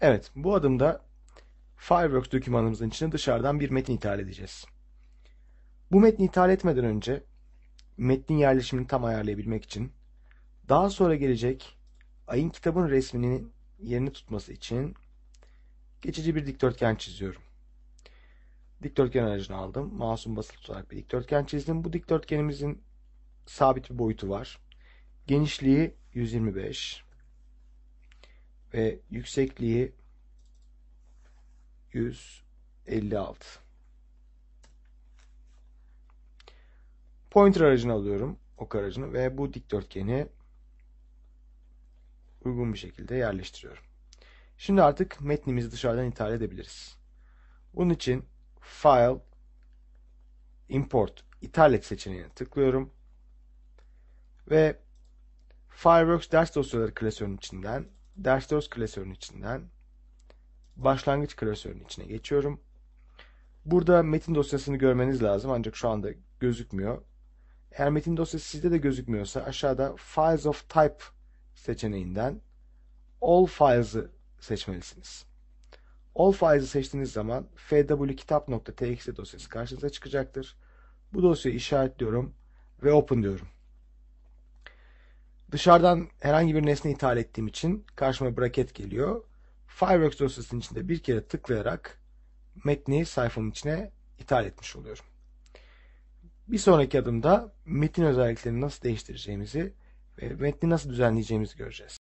Evet, bu adımda Fireworks dokümanımızın içine dışarıdan bir metin ithal edeceğiz. Bu metni ithal etmeden önce metnin yerleşimini tam ayarlayabilmek için daha sonra gelecek ayın kitabın resminin yerini tutması için geçici bir dikdörtgen çiziyorum. Dikdörtgen aracını aldım. Mouse'um basılı tutarak bir dikdörtgen çizdim. Bu dikdörtgenimizin sabit bir boyutu var. Genişliği 125 ve yüksekliği 156. Pointer aracını alıyorum, ok aracını ve bu dikdörtgeni uygun bir şekilde yerleştiriyorum. Şimdi artık metnimizi dışarıdan ithal edebiliriz. Bunun için File, Import, ithal et seçeneğine tıklıyorum. Ve Fireworks ders dosyaları klasörünün içinden, ders klasörünün içinden başlangıç klasörünün içine geçiyorum. Burada metin dosyasını görmeniz lazım ancak şu anda gözükmüyor. Eğer metin dosyası sizde de gözükmüyorsa aşağıda Files of Type seçeneğinden All Files'ı seçmelisiniz. All Files'ı seçtiğiniz zaman fwkitap.txt dosyası karşınıza çıkacaktır. Bu dosyayı işaretliyorum ve Open diyorum. Dışarıdan herhangi bir nesne ithal ettiğim için karşıma bracket geliyor. Fireworks dosyasının içinde bir kere tıklayarak metni sayfamın içine ithal etmiş oluyorum. Bir sonraki adımda metin özelliklerini nasıl değiştireceğimizi ve metni nasıl düzenleyeceğimizi göreceğiz.